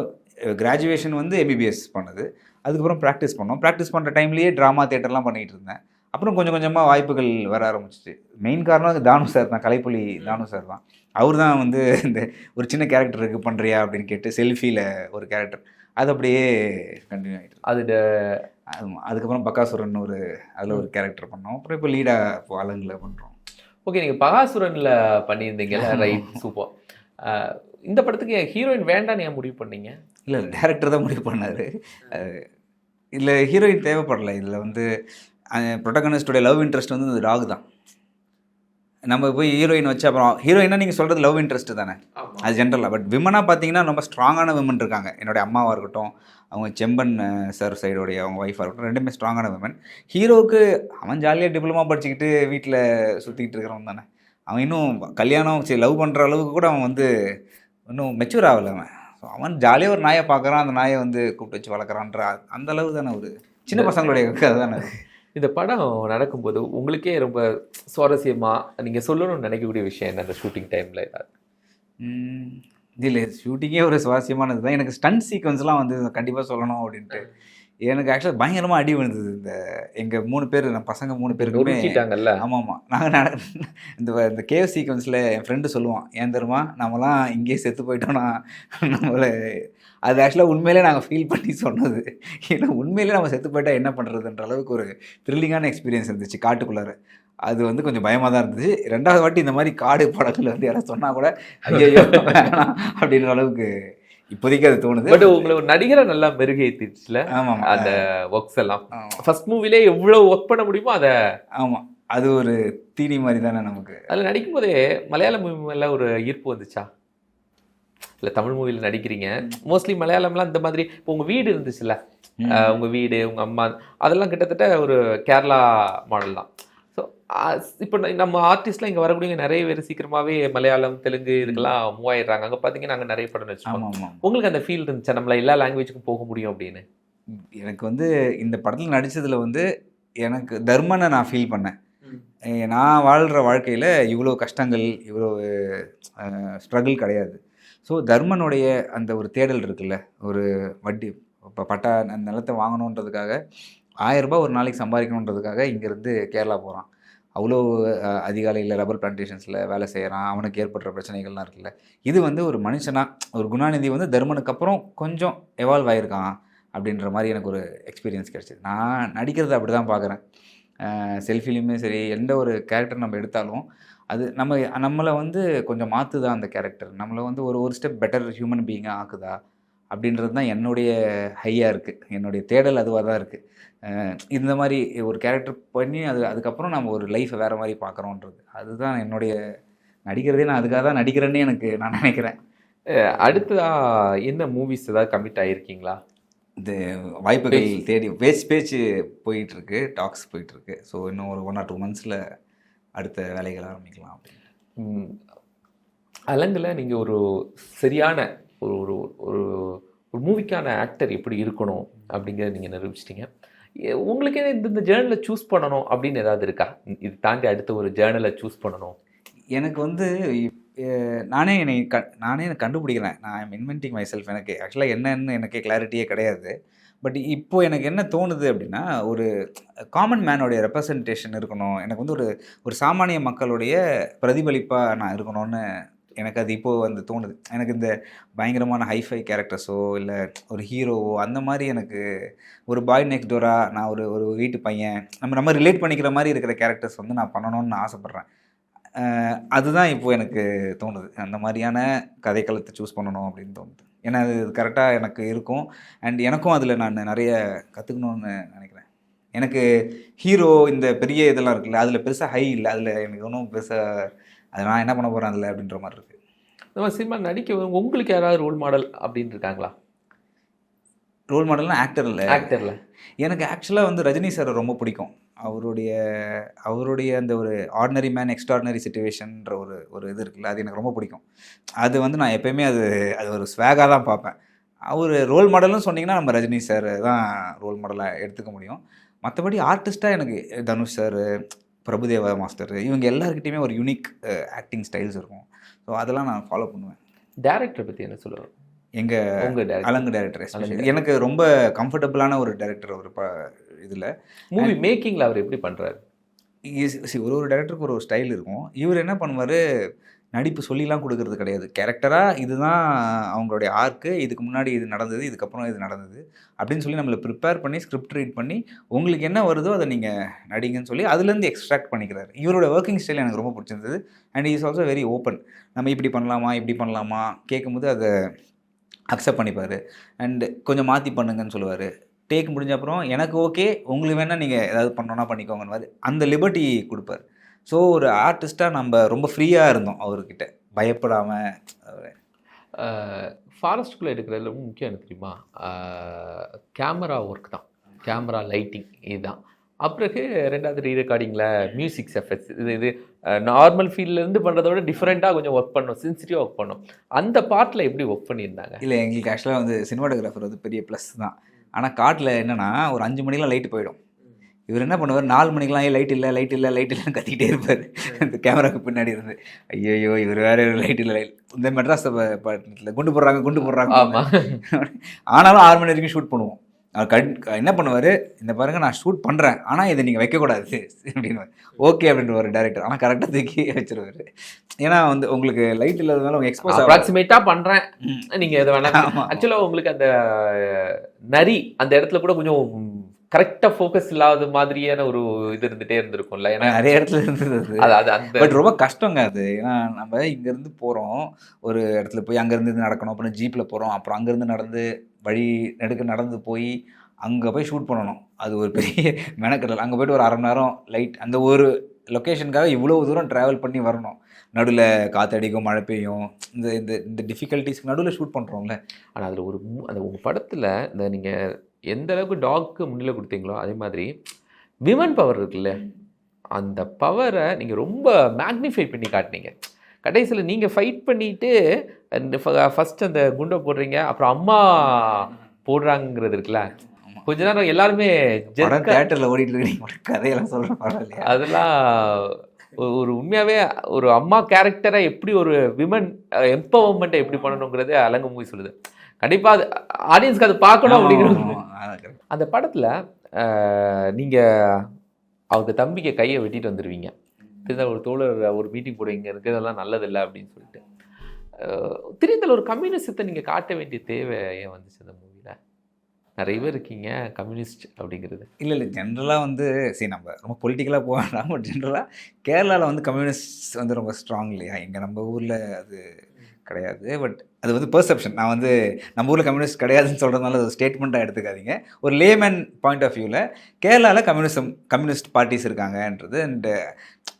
கிராஜுவேஷன் வந்து எம்பிபிஎஸ் பண்ணது. அதுக்கப்புறம் ப்ராக்டிஸ் பண்ணோம். ப்ராக்டிஸ் பண்ணுற டைம்லேயே ட்ராமா தியேட்டர்லாம் பண்ணிகிட்டு இருந்தேன். அப்புறம் கொஞ்சம் கொஞ்சமாக வாய்ப்புகள் வர ஆரம்பிச்சிச்சு. மெயின் காரணம் தானு சார் தான் கலைப்புலி தானு சார் தான். அவர் தான் வந்து இந்த ஒரு சின்ன கேரக்டர் இருக்குது பண்ணுறியா அப்படின்னு கேட்டு செல்ஃபியில் ஒரு கேரக்டர் அது அப்படியே கண்டினியூ ஆகிட்டு. அது. அதுக்கப்புறம் பக்காசுரன் ஒரு அதில் ஒரு கேரக்டர் பண்ணோம். அப்புறம் இப்போ லீடாக இப்போ அலங்கில் பண்ணுறோம் ஓகே நீங்க பகாசுரன்ல பண்ணியிருந்தீங்கல்ல ரைட் சூப்பர் இந்த படத்துக்கு ஹீரோயின் வேண்டாம்னு ஏன் முடிவு பண்ணீங்க? இல்லை டேரக்டர் தான் முடிவு பண்ணார். இதில் ஹீரோயின் தேவைப்படல. இதில் வந்து ப்ரொட்டகனிஸ்டோடைய லவ் இன்ட்ரெஸ்ட் வந்து இந்த டாக் தான். நம்ம போய் ஹீரோயின் வச்சு அப்புறம் ஹீரோயினா நீங்கள் சொல்கிறது லவ் இன்ட்ரெஸ்ட் தானே? அது ஜென்ரலாக பட் விமனாக பார்த்தீங்கன்னா ரொம்ப ஸ்ட்ராங்கான விமன் இருக்காங்க. என்னுடைய அம்மாவாக இருக்கட்டும் அவங்க செம்பன் சார் சைடோடைய அவங்க ஒய்ஃபாக இருக்கட்டும் ரெண்டுமே ஸ்ட்ராங்கான விமன் ஹீரோவுக்கு அவன் ஜாலியாக டிப்ளமா படிச்சுக்கிட்டு வீட்டில் சுற்றிக்கிட்டு இருக்கிறவன் தானே. அவன் இன்னும் கல்யாணம் சரி லவ் பண்ணுற அளவுக்கு கூட அவன் வந்து இன்னும் மெச்சூர் ஆகலை அவன். ஸோ அவன் ஜாலியாக ஒரு நாயை பார்க்குறான் அந்த நாயை வந்து கூப்பிட்டு வச்சு வளர்க்குறான்ற அந்த அளவு தானே ஒரு சின்ன பசங்களுடைய கதை தானே. இந்த படம் நடக்கும்போது உங்களுக்கே ரொம்ப சுவாரஸ்யமா நீங்க சொல்லணும்னு நினைக்கக்கூடிய விஷயம் என்ன அந்த ஷூட்டிங் டைம்ல ஏதாவது? இல்லை ஷூட்டிங்கே ஒரு சுவாரஸ்யமானது தான் எனக்கு ஸ்டன் சீக்வன்ஸ்லாம் வந்து கண்டிப்பாக சொல்லணும் அப்படின்ட்டு. எனக்கு ஆக்சுவலாக பயங்கரமாக அடி விழுந்தது இந்த எங்கள் மூணு பேர் நம்ம பசங்க மூணு பேருக்குமே. ஆமாம். ஆமாம் நாங்கள் இந்த இந்த கேவ் சீக்வன்ஸில் என் ஃப்ரெண்டு சொல்லுவான் ஏன் தெரியுமா? நம்மலாம் இங்கேயே செத்து போயிட்டோம்னா நம்மளை அது ஆக்சுவலாக உண்மையிலே நாங்கள் ஃபீல் பண்ணி சொன்னது. ஏன்னா உண்மையிலே நம்ம செத்து போயிட்டா என்ன பண்ணுறதுன்ற அளவுக்கு ஒரு த்ரில்லிங்கான எக்ஸ்பீரியன்ஸ் இருந்துச்சு காட்டுக்குள்ளார. அது வந்து கொஞ்சம் பயமாக தான் இருந்துச்சு. ரெண்டாவது வாட்டி இந்த மாதிரி காடு படங்கள் வந்து யாராவது சொன்னால் கூட ஐயோ வேணாம் அப்படின்ற அளவுக்கு இப்போதைக்கு அது தோணுது. பட் உங்களை ஒரு நடிகரை நல்லா மெருகேத்திடுச்சுல ஆமாம் அந்த ஒர்க்ஸ் எல்லாம். ஃபர்ஸ்ட் மூவிலே எவ்வளவு ஒர்க் பண்ண முடியுமோ அதை. ஆமாம் அது ஒரு தீனி மாதிரி தானே நமக்கு. அதில் நடிக்கும் போதே மலையாள மூவி மேல ஒரு ஈர்ப்பு வந்துச்சா? இல்ல தமிழ் மூவில நடிக்கிறீங்க. மோஸ்ட்லி மலையாளம்லாம் இந்த மாதிரி இப்போ உங்க வீடு இருந்துச்சுல்ல? அஹ் உங்க வீடு உங்க அம்மா அதெல்லாம் கிட்டத்தட்ட ஒரு கேரளா மாடல் தான். ஸோ இப்போ நம்ம ஆர்டிஸ்ட்லாம் இங்க வரக்கூடிய நிறைய பேர் சீக்கிரமாவே மலையாளம் தெலுங்கு இதுக்கெல்லாம் மூவ் ஆயிடுறாங்க அங்க பாத்தீங்கன்னா நாங்க நிறைய படம் வச்சுக்கோங்க உங்களுக்கு அந்த ஃபீல் இருந்துச்சா? நம்மள எல்லா லாங்குவேஜுக்கும் போக முடியும் அப்படின்னு. எனக்கு வந்து இந்த படத்தில் நடித்ததில் வந்து எனக்கு தர்மனை நான் ஃபீல் பண்ணேன். நான் வாழ்கிற வாழ்க்கையில் இவ்வளோ கஷ்டங்கள் இவ்வளோ ஸ்ட்ரகிள் கிடையாது. ஸோ தர்மனுடைய அந்த ஒரு தேடல் இருக்குல்ல? ஒரு வட்டி இப்போ பட்டா நிலத்தை வாங்கணுன்றதுக்காக ஆயரரூபா ஒரு நாளைக்கு சம்பாதிக்கணுன்றதுக்காக இங்கேருந்து கேரளா போகிறான் அவ்வளோ அதிகாலையில் ரப்பர் பிளான்டேஷன்ஸில் வேலை செய்கிறான் அவனுக்கு ஏற்படுற பிரச்சனைகள்லாம் இருக்குல்ல. இது வந்து ஒரு மனுஷனா ஒரு குணாநிதி வந்து தர்மனுக்கு அப்புறம் கொஞ்சம் எவால்வ் ஆகிருக்கான் அப்படின்ற மாதிரி எனக்கு ஒரு எக்ஸ்பீரியன்ஸ் கிடச்சிது. நான் நடிக்கிறத அப்படி தான் பார்க்குறேன் செல்ஃபிலையுமே சரி எந்த ஒரு கேரக்டர் நம்ம எடுத்தாலும் அது நம்ம நம்மளை வந்து கொஞ்சம் மாற்றுதா அந்த கேரக்டர் நம்மளை வந்து ஒரு ஒரு ஸ்டெப் பெட்டர் ஹியூமன் பீயிங்காக ஆக்குதா? அப்படின்றது தான் என்னுடைய ஹையாக இருக்குது என்னுடைய தேடல் அதுவாக தான் இருக்குது இந்த மாதிரி ஒரு கேரக்டர் பண்ணி அது அதுக்கப்புறம் நம்ம ஒரு லைஃப்பை வேறு மாதிரி பார்க்குறோன்றது அதுதான் என்னுடைய நடிக்கிறதே. நான் அதுக்காக தான் நடிக்கிறேன்னு எனக்கு நான் நினைக்கிறேன். அடுத்ததா என்ன மூவிஸ் ஏதாவது கமிட் ஆயிருக்கீங்களா? இது வாய்ப்புகள் தேடி பேச்சு பேச்சு போயிட்டு இருக்கு. டாக்ஸ் போயிட்டு இருக்கு. ஸோ இன்னும் ஒரு ஒன் ஆர் டூ மந்த்ஸில் அடுத்த வேலைகள் ஆரம்பிக்கலாம் அப்படின்னு. அலங்கில் நீங்கள் ஒரு சரியான ஒரு ஒரு ஒரு ஒரு மூவிக்கான ஆக்டர் எப்படி இருக்கணும் அப்படிங்கிறத நீங்கள் நிரூபிச்சிட்டீங்க. உங்களுக்கு இந்த இந்த ஜேர்னலை சூஸ் பண்ணணும் அப்படின்னு ஏதாவது இருக்கா? இது தாண்டி அடுத்த ஒரு ஜேர்னலை சூஸ் பண்ணணும். எனக்கு வந்து நானே என்னை க நானே எனக்கு கண்டுபிடிக்கிறேன் நான் ஐம் இன்வென்டிங் மை செல்ஃப் எனக்கு. ஆக்சுவலாக என்னன்னு எனக்கு கிளாரிட்டியே கிடையாது. பட் இப்போ எனக்கு என்ன தோணுது அப்படின்னா ஒரு காமன் மேனோடைய ரெப்ரசன்டேஷன் இருக்கணும். எனக்கு வந்து ஒரு ஒரு சாமானிய மக்களுடைய பிரதிபலிப்பாக நான் இருக்கணும்னு எனக்கு அது இப்போது வந்து தோணுது. எனக்கு இந்த பயங்கரமான ஹைஃபை கேரக்டர்ஸோ இல்லை ஒரு ஹீரோவோ அந்த மாதிரி எனக்கு ஒரு பாய் நெக்ஸ்ட் டோரா நான் ஒரு ஒரு வீட்டு பையன் நம்ம நம்ம ரிலேட் பண்ணிக்கிற மாதிரி இருக்கிற கேரக்டர்ஸ் வந்து நான் பண்ணணும்னு ஆசைப்பட்றேன். அதுதான் இப்போது எனக்கு தோணுது. அந்த மாதிரியான கதைக்களத்தை சூஸ் பண்ணணும் அப்படின்னு தோணுது. ஏன்னா அது கரெக்டாக எனக்கு இருக்கும். அண்ட் எனக்கும் அதில் நான் நிறைய கற்றுக்கணும்னு நினைக்கிறேன். எனக்கு ஹீரோ இந்த பெரிய இதெல்லாம் இருக்குல்ல அதில் பெருசாக ஹை இல்லை. அதில் எனக்கு ஒன்றும் பெருசாக அது நான் என்ன பண்ண போகிறேன் அதில் அப்படின்ற மாதிரி இருக்குது நம்ம சினிமா நடிக்க உங்களுக்கு யாராவது ரோல் மாடல் அப்படின்னு இருக்காங்களா? ரோல் மாடல்னா ஆக்டர் இல்லை. ஆக்டரில் எனக்கு ஆக்சுவலாக வந்து ரஜினி சார் ரொம்ப பிடிக்கும். அவருடைய அவருடைய அந்த ஒரு ஆர்டினரி மேன் எக்ஸ்ட்ராடினரி சுச்சுவேஷன்ற ஒரு ஒரு இது இருக்குல்ல அது எனக்கு ரொம்ப பிடிக்கும். அது வந்து நான் எப்பயுமே அது அது ஒரு ஸ்வேகாக தான் பார்ப்பேன். அவர் ரோல் மாடல்னு சொன்னீங்கன்னா நம்ம ரஜினி சார் தான் ரோல் மாடலாக எடுத்துக்க முடியும். மற்றபடி ஆர்டிஸ்ட்டாக எனக்கு தனுஷ் சார் பிரபுதேவா மாஸ்டர் இவங்க எல்லாருக்கிட்டையுமே ஒரு யூனிக் ஆக்டிங் ஸ்டைல்ஸ் இருக்கும். ஸோ அதெல்லாம் நான் ஃபாலோ பண்ணுவேன். டேரக்டரை பற்றி என்ன சொல்லுவாங்க? எங்கள் அலங்கு டேரக்டர் எனக்கு ரொம்ப கம்ஃபர்டபுளான ஒரு டேரக்டர் ஒரு ப இதில். மூவி மேக்கிங்கில் அவர் எப்படி பண்ணுறாரு ஒரு ஒரு டேரக்டருக்கு ஒரு ஒரு ஸ்டைல் இருக்கும். இவர் என்ன பண்ணுவார்? நடிப்பு சொல்லிலாம் கொடுக்கறது கிடையாது. கேரக்டராக இதுதான் அவங்களுடைய ஆர்க்கு இதுக்கு முன்னாடி இது நடந்தது இதுக்கப்புறம் இது நடந்தது அப்படின்னு சொல்லி நம்மளை ப்ரிப்பேர் பண்ணி ஸ்கிரிப்ட் ரீட் பண்ணி உங்களுக்கு என்ன வருதோ அதை நீங்கள் நடிங்கன்னு சொல்லி அதுலேருந்து எக்ஸ்ட்ராக்ட் பண்ணிக்கிறாரு. இவரோட ஒர்க்கிங் ஸ்டைல் எனக்கு ரொம்ப பிடிச்சிருந்தது. And is also very open நம்ம இப்படி பண்ணலாமா இப்படி பண்ணலாமா? கேட்கும்போது அதை அக்செப்ட் பண்ணிப்பார். அண்டு கொஞ்சம் மாற்றி பண்ணுங்கன்னு சொல்லுவார். டேக் முடிஞ்ச அப்புறம் எனக்கு ஓகே உங்களுக்கு வேணால் நீங்கள் ஏதாவது பண்ணோன்னா பண்ணிக்கோங்கன்னு மாதிரி அந்த லிபர்ட்டி கொடுப்பார். ஸோ ஒரு ஆர்டிஸ்ட்டாக நம்ம ரொம்ப ஃப்ரீயாக இருந்தோம் அவர்கிட்ட. பயப்படாமல் ஃபாரஸ்ட்டுக்குள்ளே எடுக்கிறதுல ரொம்ப முக்கியம் எனக்கு தெரியுமா? கேமரா ஒர்க் தான். கேமரா லைட்டிங் இதுதான். அப்புறம் ரெண்டாவது ரீ ரெக்கார்டிங்கில் மியூசிக்ஸ் எஃபெக்ட்ஸ் இது இது நார்மல் ஃபீல்ட்லேருந்து பண்ணுறத விட டிஃப்ரெண்ட்டாக கொஞ்சம் ஒர்க் பண்ணோம் சென்சிட்டிவாக ஒர்க் பண்ணோம் அந்த பார்ட்டில் எப்படி ஒர்க் பண்ணியிருந்தாங்க? இல்லை எங்களுக்கு ஆக்சுவலாக வந்து சினிமாட்டோகிராஃபர் வந்து பெரிய ப்ளஸ் தான். ஆனால் காட்டில் என்னென்னா ஒரு அஞ்சு மணிக்கெலாம் லைட்டு போயிடும். இவர் என்ன பண்ணுவார்? நாலு மணிக்கெலாம் லைட் இல்லை லைட் இல்லை லைட் இல்லைன்னு கத்திக்கிட்டே இருப்பார். இந்த கேமராக்கு பின்னாடி இருந்து. ஐயோ இவர் வேற லைட் இல்லை லைட் இந்த மெட்ராஸ் பட்டணத்தில் குண்டு போடுறாங்க குண்டு போடுறாங்க. ஆமாம் ஆனாலும் ஆறு மணி வரைக்கும் ஷூட் பண்ணுவோம். என்ன பண்ணுவார்? இந்த பாருங்க நான் ஷூட் பண்ணுறேன் ஆனால் இதை நீங்கள் வைக்கக்கூடாது. அப்படின்னு. ஓகே அப்படின்ற ஒரு டேரக்டர் ஆனால் கரெக்டாக தூக்கி வச்சிருவாரு. ஏன்னா வந்து உங்களுக்கு லைட் இல்லாதனால உங்க எக்ஸ்போஸ் அப்ராக்சிமேட்டாக பண்ணுறேன் நீங்கள் எதை வேணால் ஆமா. ஆக்சுவலாக உங்களுக்கு அந்த நரி அந்த இடத்துல கூட கொஞ்சம் கரெக்டாக ஃபோக்கஸ் இல்லாத மாதிரியான ஒரு இது இருந்துகிட்டே இருந்திருக்கும்ல. ஏன்னா நிறைய இடத்துல இருந்தது அது. அது அந்த பட் ரொம்ப கஷ்டங்க அது. ஏன்னா நம்ம இங்கேருந்து போகிறோம் ஒரு இடத்துல போய் அங்கேருந்து இது நடக்கணும். அப்புறம் ஜீப்பில் போகிறோம் அப்புறம் அங்கேருந்து நடந்து வழி நெடுக்க நடந்து போய் அங்கே போய் ஷூட் பண்ணணும். அது ஒரு பெரிய மெனக்கடல். அங்கே போயிட்டு ஒரு அரை மணி நேரம் லைட் அந்த ஒரு லொக்கேஷனுக்காக இவ்வளோ தூரம் ட்ராவல் பண்ணி வரணும். நடுவில் காற்றடிக்கும் மழை பெய்யும். இந்த இந்த இந்த டிஃபிகல்ட்டிஸ்க்கு நடுவில் ஷூட் பண்ணுறோம்ல ஆனால் அதில் ஒரு அந்த உங்கள் படத்தில் இந்த நீங்கள் எந்த அளவுக்கு டாக்கு முன்னிலை கொடுத்தீங்களோ அதே மாதிரி விமன் பவர் இருக்குல்ல? அந்த பவரை நீங்கள் ரொம்ப மேக்னிஃபை பண்ணி காட்டினீங்க. கடைசியில் நீங்கள் ஃபைட் பண்ணிட்டு ஃபஸ்ட் அந்த குண்டை போடுறீங்க அப்புறம் அம்மா போடுறாங்கிறது இருக்குல்ல. கொஞ்ச நேரம் எல்லாருமே தேட்டரில் ஓடிட்டு இருக்கு. நீங்க கதையெல்லாம் சொல்கிற அதெல்லாம் ஒரு- உண்மையாவே ஒரு அம்மா கேரக்டரை எப்படி ஒரு விமன் எம்பவர்மெண்ட்டை எப்படி பண்ணணுங்கிறதே அலங்கு மூவி சொல்லுது. கண்டிப்பா அது ஆடியன்ஸ்க்கு அது பார்க்கணும் அப்படிங்கிறது. அந்த படத்துல அஹ், நீங்க அவங்க தம்பிக்கு கையை வெட்டிட்டு வந்துடுவீங்க தெரிந்தால் ஒரு தோழர் ஒரு மீட்டிங் போடுவீங்க இருக்கிறதெல்லாம் நல்லதில்லை அப்படின்னு சொல்லிட்டு. தெரிந்தால் ஒரு கம்யூனிசத்தை நீங்கள் காட்ட வேண்டிய தேவை ஏன் வந்துச்சு அந்த மூவியில்? நிறைய பேர் இருக்கீங்க கம்யூனிஸ்ட் அப்படிங்கிறது. இல்லை இல்லை ஜென்ரலாக வந்து சரி நம்ம ரொம்ப பொலிட்டிக்கலாக போகலாம் பட் ஜென்ரலாக கேரளாவில் வந்து கம்யூனிஸ்ட் வந்து ரொம்ப ஸ்ட்ராங் இல்லையா? இங்கே நம்ம ஊரில் அது கிடையாது பட் அது வந்து பெர்செப்ஷன் நான் வந்து நம்ம ஊரில் கம்யூனிஸ்ட் கிடையாதுன்னு சொல்கிறதுனால அது ஸ்டேட்மெண்ட்டாக எடுத்துக்காதீங்க. ஒரு லேமேன் பாயிண்ட் ஆஃப் வியூவில் கேரளாவில் கம்யூனிசம் கம்யூனிஸ்ட் பார்ட்டிஸ் இருக்காங்கன்றது அண்டு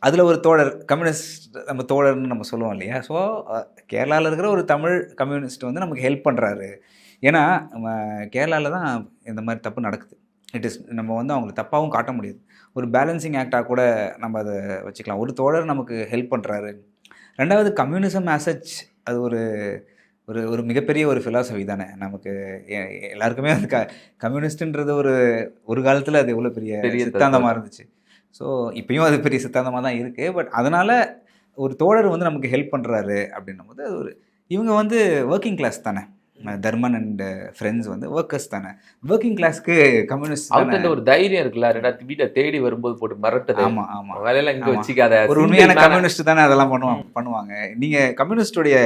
அதில் ஒரு தோழர் கம்யூனிஸ்ட் நம்ம தோழர்னு நம்ம சொல்லுவோம் இல்லையா? ஸோ கேரளாவில் இருக்கிற ஒரு தமிழ் கம்யூனிஸ்ட் வந்து நமக்கு ஹெல்ப் பண்ணுறாரு ஏன்னா கேரளாவில் தான் இந்த மாதிரி தப்பு நடக்குது. இட் இஸ் நம்ம வந்து அவங்களை தப்பாகவும் காட்ட முடியாது. ஒரு பேலன்சிங் ஆக்டாக கூட நம்ம அதை வச்சுக்கலாம். ஒரு தோழர் நமக்கு ஹெல்ப் பண்ணுறாரு ரெண்டாவது கம்யூனிசம் ஆசச் அது ஒரு ஒரு ஒரு மிகப்பெரிய ஒரு ஃபிலாசபி தானே. நமக்கு எல்லாருக்குமே அது க கம்யூனிஸ்ட்ன்றது ஒரு ஒரு காலத்தில் அது எவ்வளோ பெரிய பெரிய சித்தாந்தமாக இருந்துச்சு. ஸோ இப்பயும் அது பெரிய சித்தாந்தமாக தான் இருக்குது பட் அதனால் ஒரு தோழர் வந்து நமக்கு ஹெல்ப் பண்ணுறாரு அப்படின்னும் போது அது ஒரு இவங்க வந்து ஒர்க்கிங் கிளாஸ் தானே. தர்மன் அண்ட் ஃப்ரெண்ட்ஸ் வந்து ஒர்க்கர்ஸ் தானே. ஒர்க்கிங் கிளாஸ்க்கு கம்யூனிஸ்ட் அவர்கிட்ட ஒரு தைரியம் இருக்குல்ல ரெண்டாவது வீட்டை தேடி வரும்போது போட்டு மிரட்டது ஆமாம் ஆமாம் வேலையெல்லாம் இங்க. வச்சுக்காத. ஒரு உண்மையான கம்யூனிஸ்ட் தானே அதெல்லாம் பண்ணுவாங்க பண்ணுவாங்க. நீங்க கம்யூனிஸ்டுடைய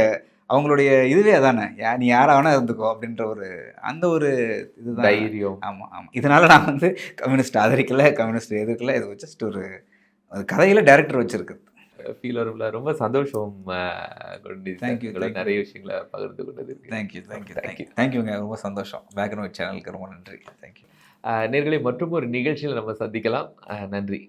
அவங்களுடைய இதுவே அதானே? யா நீ யாரா வேணா இருந்துக்கோ அப்படின்ற ஒரு அந்த ஒரு இதுதான். தைரியம். ஆமா ஆமா. இதனால நான் வந்து கம்யூனிஸ்ட் ஆதரிக்கல கம்யூனிஸ்ட் எதிர்க்கல இது ஜஸ்ட் ஒரு கதையில டைரக்டர் வச்சிருக்கு ஃபீல் வரும்ல. ரொம்ப சந்தோஷம் you. நிறைய விஷயங்களை பகிர்ந்து கொண்டது தேங்க்யூ தேங்க்யூ தேங்க்யூ தேங்க்யூங்க ரொம்ப சந்தோஷம். பேக்ரவுண்ட் சேனலுக்கு ரொம்ப நன்றி. தேங்க்யூ நேர்களை மற்றும் ஒரு நிகழ்ச்சியில் நம்ம சந்திக்கலாம். நன்றி.